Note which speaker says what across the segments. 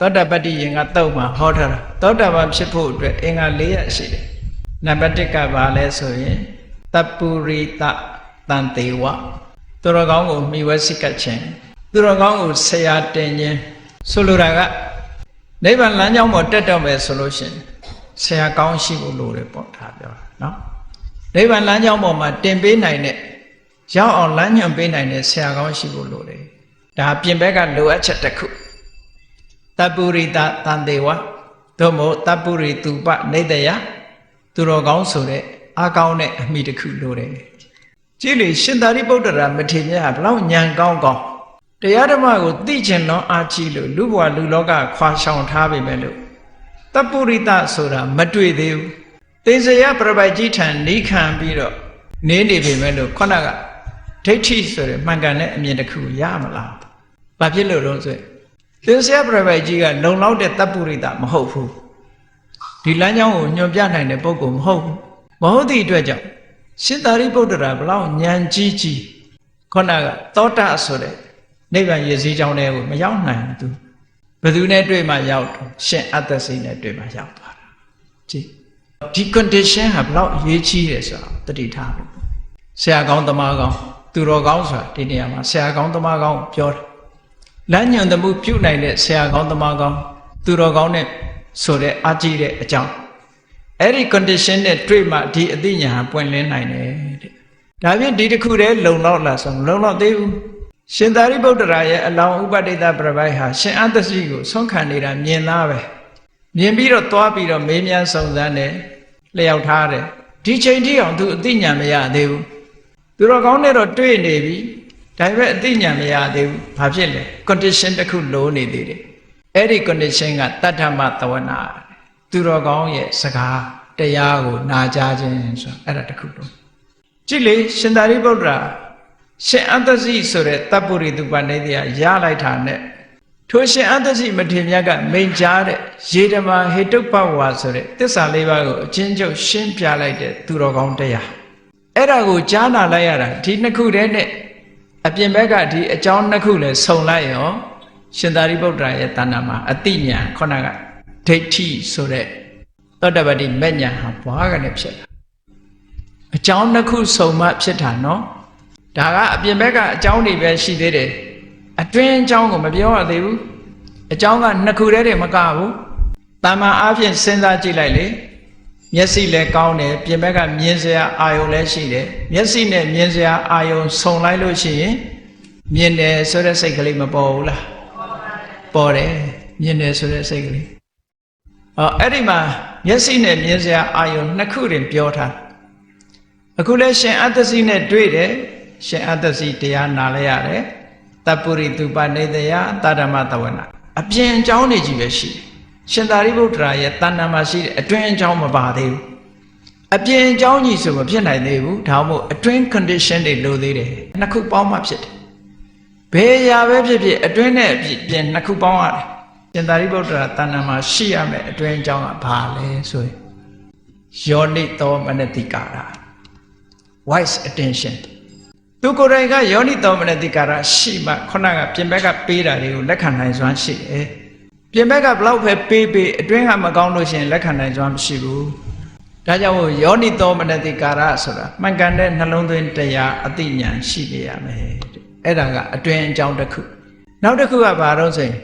Speaker 1: သောတာပတ္တိယင်ကတုတ်မှာဟောထားတာသောတာပန်ဖြစ်ဖို့အတွက်အင်္ဂါ၄ရပ်ရှိတယ်နံပါတ်1ကဘာလဲဆိုရင်တပ္ပုရိတတန်တေဝသူတော်ကောင်းကိုမိဝဲစိတ်ကပ်ခြင်းသူတော်ကောင်းကိုဆရာတင်ခြင်းဆိုလိုတာကနိဗ္ဗာန်လမ်းကြောင်းပေါ်တက်တော့မယ်ဆိုလို့ရှိရင်ဆရာကောင်းရှိဖို့လိုတယ်ပေါ့ဒါပြောတာနော်နိဗ္ဗာန်လမ်းကြောင်းပေါ်မှာတင်ပေးနိုင်တဲ့ရောက်အောင်လမ်းညွှန်ပေးနိုင်တဲ့ဆရာကောင်းရှိဖို့လိုတယ်ဒါပြင်ဘက်ကလိုအပ်ချက်တစ်ခု တပ္ပုရိတတန်တေဝသို့မဟုတ်တပ္ပုရိတုပနေတယသူတော်ကောင်းဆိုတဲ့အကောင်းတဲ့အမိတစ်ခုလိုတယ်ကြည့်လေရှင်သာရိပုတ္တရာမထေရဘလောက်ညံကောင်းကောင်းတရားဓမ္မကိုသိကျင်တော့အားကြီးလို့လူဘဝလူလောကခွာရှောင်ထားပေမဲ့လို့တပ္ပုရိတဆိုတာမတွေ့သေးဘူးသေစရပြပိုက်ကြီးထံနေခံပြီးတော့နေနေပေမဲ့လို့ခုနကဒိဋ္ဌိဆိုတဲ့မှန်ကန်တဲ့အမြင်တစ်ခုရမလားဘာဖြစ်လို့လဲဆိုရင် သေစရပြပိုက်ကြီးကလုံလောက်တဲ့တပ္ပုရိတမဟုတ်ဘူးဒီလမ်းကြောင်းကိုညွှန်ပြနိုင်တဲ့ပုဂ္ဂိုလ်မဟုတ်ဘူးမဟုတ်သည့်အတွက်ကြောင့်ရှင်သာရိပုတ္တရာဘလောက်ဉာဏ်ကြီးကြီးခုနကသောတာဆိုတဲ့နိဗ္ဗာန်ရည်စည်းကြောင်းတွေကိုမရောက်နိုင်ဘူးသူဘယ်သူနဲ့တွေ့မှရောက်တော့ရှင်အတ္တစိတ်နဲ့တွေ့မှရောက်သွားတာကြည့်ဒီ condition ဟာဘလောက်အရေးကြီးတယ်ဆိုတာတတိထားလို့ဆရာကောင်းသမားကောင်းသူတော်ကောင်းဆိုတာဒီနေရာမှာဆရာကောင်းသမားကောင်းကိုပြောတယ် လမ်းညွန်သမှုပြုနိုင်တဲ့ဆရာကောင်းသမားကောင်းသူတော်ကောင်းနဲ့ဆိုတဲ့အကြည့်တဲ့အကြောင်းအဲ့ဒီ condition နဲ့တွေ့မှဒီအသိဉာဏ်ဟာပွင့်လင်းနိုင်တယ်တဲ့ဒါဖြင့်ဒီတစ်ခုတည်းလုံလောက်လားဆိုလုံလောက်သေးဘူးရှင်သာရိပုတ္တရာရဲ့အလောင်းဥပဒိတပြပိုက်ဟာရှင်အတ္တစီကိုဆုံးခံနေတာမြင်သားပဲမြင်ပြီးတော့သွားပြီးတော့မေးမြန်းစုံစမ်းတယ်လျှောက်ထားတယ်ဒီချိန်ထိအောင်သူအသိဉာဏ်မရသေးဘူးသူတော်ကောင်းနဲ့တော့တွေ့နေပြီ ဒါပေမဲ့အသိဉာဏ်မရသေးဘူးဘာဖြစ်လဲ condition တစ်ခုလိုနေသေးတယ်အဲ့ဒီ condition ကတတ္ထမသဝနာသူတော်ကောင်းရဲ့စကားတရားကိုနာကြားခြင်းဆိုအဲ့ဒါတစ်ခုလို့ကြည့်လေရှင်သာရိပုတ္တရာရှင်အတ္တစီဆိုတဲ့တပ်ပုရိတုပနိဒေယရလိုက်တာနဲ့ထိုရှင်အတ္တစီမထေမြတ်ကမိန်ကြားတဲ့ရေဓမာဟေတုပ္ပဝါဆိုတဲ့တစ္ဆာလေးပါးကိုအချင်းချုပ်ရှင်းပြလိုက်တဲ့သူတော်ကောင်းတရားအဲ့ဒါကိုကြားနာလိုက်ရတာဒီနှစ်ခုတည်းနဲ့ အပြင်ဘက်ကဒီအကြောင်းနှစ်ခုလည်းစုံလိုက်ရောရှင်သာရိပုတ္တရာရဲ့တဏ္ဍာမှာအတိညာခုနကဒိဋ္ဌိဆိုတဲ့သောတပတိမညာဟာဘွားကနေဖြစ်လာအကြောင်းနှစ်ခုစုံမှဖြစ်တာနော်ဒါကအပြင်ဘက်ကအကြောင်းတွေပဲရှိသေးတယ်အတွင်းအကြောင်းကိုမပြောရသေးဘူးအကြောင်းကနှစ်ခုတည်းတည်းမကဘူးတာမန်အားဖြင့်စဉ်းစားကြည့်လိုက်လေ မျက်စိလည်းကောင်းတယ်ပြင်ဘက်ကမြင်စရာအာယုံလည်းရှိတယ်မျက်စိနဲ့မြင်စရာအာယုံစုံလိုက်လို့ရှိရင်မြင်တယ်ဆိုတဲ့စိတ်ကလေးမပေါ်ဘူးလားပေါ်တယ်မြင်တယ်ဆိုတဲ့စိတ်ကလေးအော်အဲ့ဒီမှာမျက်စိနဲ့မြင်စရာအာယုံနှစ်ခုတင်ပြောထားအခုလဲရှင်အတ္တစီနဲ့တွေ့တယ်ရှင်အတ္တစီတရားနာလဲရတယ်တပ္ပုရိတုပနေတယတာဓမ္မတဝနာအပြင်အကြောင်းတွေကြီးပဲရှိတယ် ရှင်သာရိပုတ္တရာရဲ့တဏ္ဍာမှာရှိတဲ့အတွင်းအကြောင်းမပါသေးဘူးအပြင်အကြောင်းကြီးဆိုမဖြစ်နိုင်သေးဘူးဒါမှမဟုတ်အတွင်း condition တွေလိုသေးတယ်နှစ်ခုပေါင်းမှဖြစ်တယ်ဘယ်ရာပဲဖြစ်ဖြစ်အတွင်းနဲ့ပြင်နှစ်ခုပေါင်းရတယ်ရှင်သာရိပုတ္တရာတဏ္ဍာမှာရှိရမယ်အတွင်းအကြောင်းကဘာလဲဆိုရင်ယောနိသောမနတိကာရ wise attention သူကိုယ်တိုင်ကယောနိသောမနတိကာရရှိမှခုနကပြင်ဘက်ကပေးတာတွေကိုလက်ခံနိုင်စွမ်းရှိတယ် ပြင်ဘက်ကဘလောက်ပဲပေးပေးအတွင်းကမကောင်းလို့ရှိရင်လက်ခံနိုင်စွမ်းမရှိဘူးဒါကြောင့်မို့ယောနိသောမနတိကာရဆိုတာမှန်ကန်တဲ့နှလုံးသွင်းတရားအသိဉာဏ်ရှိနေရမယ်အဲ့ဒါကအတွင်းအကြောင်းတစ်ခုနောက်တစ်ခုကဘာလို့ဆိုရင်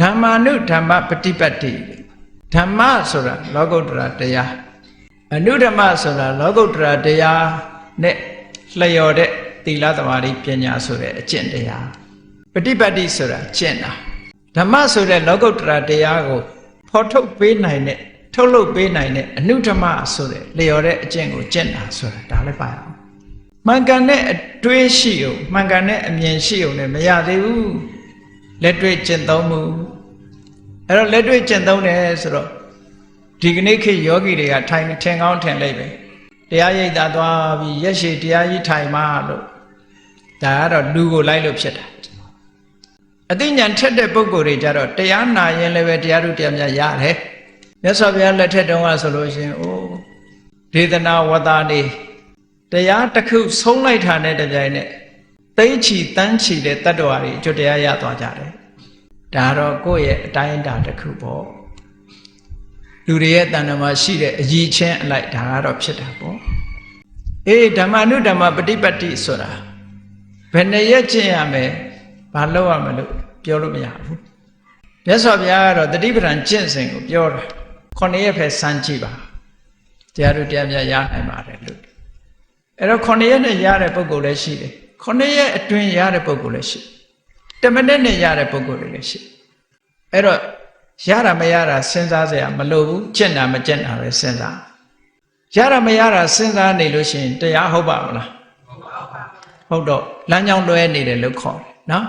Speaker 1: ဓမ္မာနုဓမ္မပฏิပတ်တိဓမ္မဆိုတာလောကုတ္တရာတရားအနုဓမ္မဆိုတာလောကုတ္တရာတရားနဲ့လျော်တဲ့သီလသမာဓိပညာဆိုတဲ့အကျင့်တရားပฏิပတ်တိဆိုတာကျင့်တာ ဓမ္မဆိုတဲ့လောကုတ္တရာတရားကိုဖော်ထုတ်ပေးနိုင်တဲ့ထုတ်လုပ်ပေးနိုင်တဲ့အနုဓမ္မဆိုတဲ့လျော်တဲ့အကျင့်ကိုကျင့်တာဆိုတာဒါလည်းပါအောင်မှန်ကန်တဲ့အတွေးရှိုံမှန်ကန်တဲ့အမြင်ရှိုံနဲ့မရသေးဘူးလက်တွေ့ကျင့်သုံးမှုအဲ့တော့လက်တွေ့ကျင့်သုံးတယ်ဆိုတော့ဒီကနေ့ခေတ်ယောဂီတွေကထိုင်ထင်ကောင်းထင်လိုက်ပဲတရားရိပ်သာသွားပြီးရက်ရှည်တရားကြီးထိုင်မှလို့ဒါကတော့လူကိုလိုက်လို့ဖြစ်တာ အသိဉာဏ်ထက်တဲ့ပုဂ္ဂိုလ်တွေကြတော့တရားနာရင်လည်းပဲတရားတို့တရားများရတယ်မြတ်စွာဘုရားလက်ထက်တုန်းကဆိုလို့ရှိရင်အိုးဒေသနာဝတ္တနေတရားတစ်ခုဆုံးလိုက်တာနဲ့တပြိုင်နက်သိမ့်ချီတန်းချီတဲ့တတ္တဝါတွေအကျွတ်တရားရသွားကြတယ်ဒါတော့ကိုယ့်ရဲ့အတိုင်းအတာတစ်ခုပေါ့လူတွေရဲ့တဏ္ဍာမှာရှိတဲ့အကြီးချင်းအလိုက်ဒါကတော့ဖြစ်တာပေါ့အေးဓမ္မနုဓမ္မပฏิပတ်တိဆိုတာဘယ်နဲ့ရက်ကျင့်ရမယ် ဘာလုပ်ရမလို့ပြောလို့မရဘူးမြတ်စွာဘုရားကတော့တတိပဒံကျင့်စဉ်ကိုပြောတာခொနည်းရက်ဖက်စမ်းကြည့်ပါတရားတို့တရားများရနိုင်ပါတယ်လို့အဲ့တော့ခொနည်းရက်နဲ့ရတဲ့ပုံကိုယ်လည်းရှိတယ်ခொနည်းရက်အတွင်းရတဲ့ပုံကိုယ်လည်းရှိတမနဲ့နဲ့ရတဲ့ပုံကိုယ်လည်းရှိအဲ့တော့ရတာမရတာစဉ်းစားစရာမလိုဘူးကျင့်တာမကျင့်တာပဲစဉ်းစားရတာမရတာစဉ်းစားနေလို့ရှိရင်တရားဟုတ်ပါမလားဟုတ်တော့လမ်းကြောင်းလွဲနေတယ်လို့ခေါ်တယ်နော်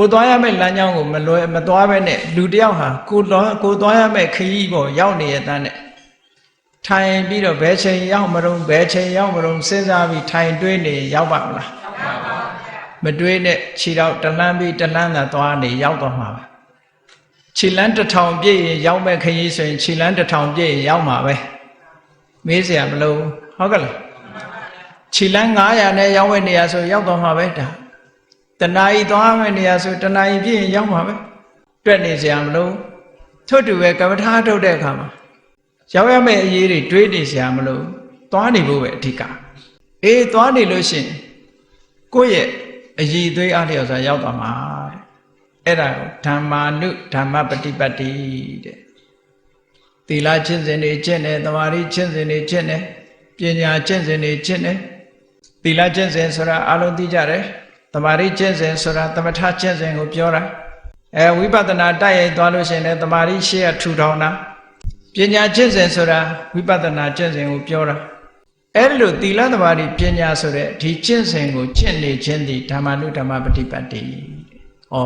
Speaker 1: ကိုသွားရမယ့်လမ်းကြောင်းကိုမလွယ်မသွားပဲနဲ့လူတယောက်ဟာကိုတော့ကိုသွားရမယ့်ခရီးပေါ်ရောက်နေရတဲ့ထိုင်ပြီးတော့ဘယ်ချိန်ရောက်မလို့ဘယ်ချိန်ရောက်မလို့စဉ်းစားပြီးထိုင်တွေးနေရောက်ပါမလားမတွေးနဲ့ခြေတော့တလန်းပြီးတလန်းသာသွားနေရောက်တော့မှာပဲခြေလန်းတစ်ထောင်ပြည့်ရင်ရောက်မဲ့ခရီးဆိုရင်ခြေလန်းတစ်ထောင်ပြည့်ရင်ရောက်မှာပဲမေးစရာမလိုဟုတ်ကဲ့လားခြေလန်း900နဲ့ရောက်မဲ့နေရာဆိုရောက်တော့မှာပဲဒါ တဏှာဤသွားမယ်နေရာဆိုတဏှာဤပြည့်ရင်ရောက်မှာပဲတွက်နေစရာမလိုထွတ်တူပဲကမ္မထာထုတ်တဲ့အခါမှာရောက်ရမယ့်အရေးတွေတွေးနေစရာမလိုသွားနေဖို့ပဲအဓိကအေးသွားနေလို့ရှိရင်ကိုယ့်ရဲ့အရေးသွေးအားလျော်စွာရောက်သွားမှာတဲ့အဲ့ဒါကိုဓမ္မာနုဓမ္မပฏิပတ်တိတဲ့သီလချင်းစဉ်တွေချင်းတယ်သမာဓိချင်းစဉ်တွေချင်းတယ်ပညာချင်းစဉ်တွေချင်းတယ်သီလချင်းစဉ်ဆိုတာအလုံးသိကြတယ် သမာဓိကျင့်စဉ်ဆိုတာသမထကျင့်စဉ်ကိုပြောတာအဲဝိပဿနာတိုက်ရိုက်သွားလို့ရှိရင်လည်းသမာဓိရှေ့ကထူထောင်တာပညာကျင့်စဉ်ဆိုတာဝိပဿနာကျင့်စဉ်ကိုပြောတာအဲ့လိုသီလသမာဓိပညာဆိုတဲ့ဒီကျင့်စဉ်ကိုကျင့်နေခြင်းဒီဓမ္မနုဓမ္မပฏิပတ်တိဩ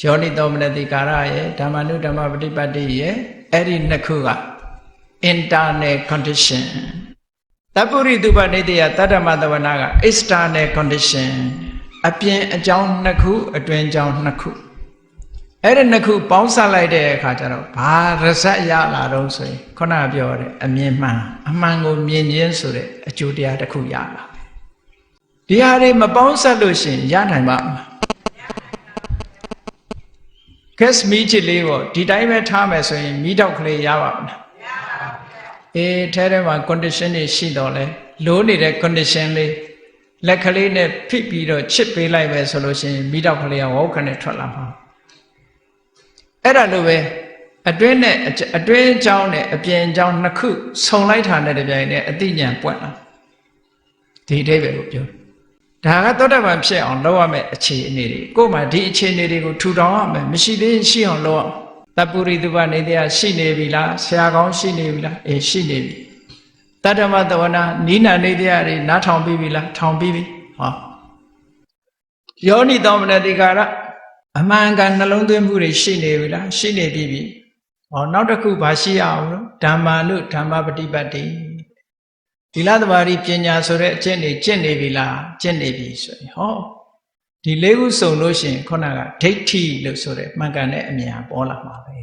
Speaker 1: ယောနိသောမနတိကာရရဲ့ဓမ္မနုဓမ္မပฏิပတ်တိရဲ့အဲ့ဒီနှစ်ခုက internal condition တပ္ပုရိတုပနေတယတတ္တမတဝနာက external condition အပြင်အကြောင်းနှစ်ခုအတွင်အကြောင်းနှစ်ခုအဲ့ဒီနှစ်ခုပေါင်းစပ်လိုက်တဲ့အခါကျတော့ဘာရစက်ရလာတော့ဆိုရင်ခုနပြောတဲ့အမြင်မှန်အမှန်ကိုမြင်ခြင်းဆိုတဲ့အကျိုးတရားတစ်ခုရလာဒီဟာတွေမပေါင်းစပ်လို့ရှိရင်ရနိုင်ပါ့မလားကက်စမီချစ်လေးကိုဒီတိုင်းပဲထားမယ်ဆိုရင်မီးတောက်ကလေးရပါမလားအေးထဲထဲမှာ condition တွေရှိတော့လဲလိုးနေတဲ့ condition လေး လက်ကလေးနဲ့ဖိပြီးတော့ချစ်ပေးလိုက်ပဲဆိုလို့ရှိရင်မိတော့ကလေးကဝေါခနဲ့ထွက်လာမှာအဲ့ဒါလိုပဲအတွင်းနဲ့အတွင်းအကြောင်းနဲ့အပြင်အကြောင်းနှစ်ခုဆုံလိုက်တာနဲ့တပြိုင်နက်အတိညာပွက်လာဒီအဓိပ္ပာယ်ကိုပြောဒါကသောတပန်ဖြစ်အောင်လုပ်ရမယ့်အခြေအနေတွေကိုယ်မှဒီအခြေအနေတွေကိုထူထောင်ရမယ်မရှိသေးရင်ရှိအောင်လုပ်ရတပ္ပုရိတုပနေတရားရှိနေပြီလားဆရာကောင်းရှိနေပြီလားအေးရှိနေပြီ တတ္တမသဝနာနိနာနေတရားတွေနားထောင်ပြီးပြီလားထောင်ပြီးပြီဟောယောနိတောမနတိကာရအမှန်ကန်နှလုံးသွင်းမှုတွေရှိနေပြီလားရှိနေပြီပြီဟောနောက်တစ်ခုဘာရှိရအောင်လို့ဓမ္မာနုဓမ္မပฏิပတ်တိဒီလားတဘာရီပညာဆိုတဲ့အချက်နေကျင့်နေပြီလားကျင့်နေပြီဆိုရင်ဟောဒီလေးခုစုံလို့ရှိရင်ခုနကဒိဋ္ဌိလို့ဆိုတဲ့မှန်ကန်တဲ့အမြင်ပေါ်လာမှာပဲ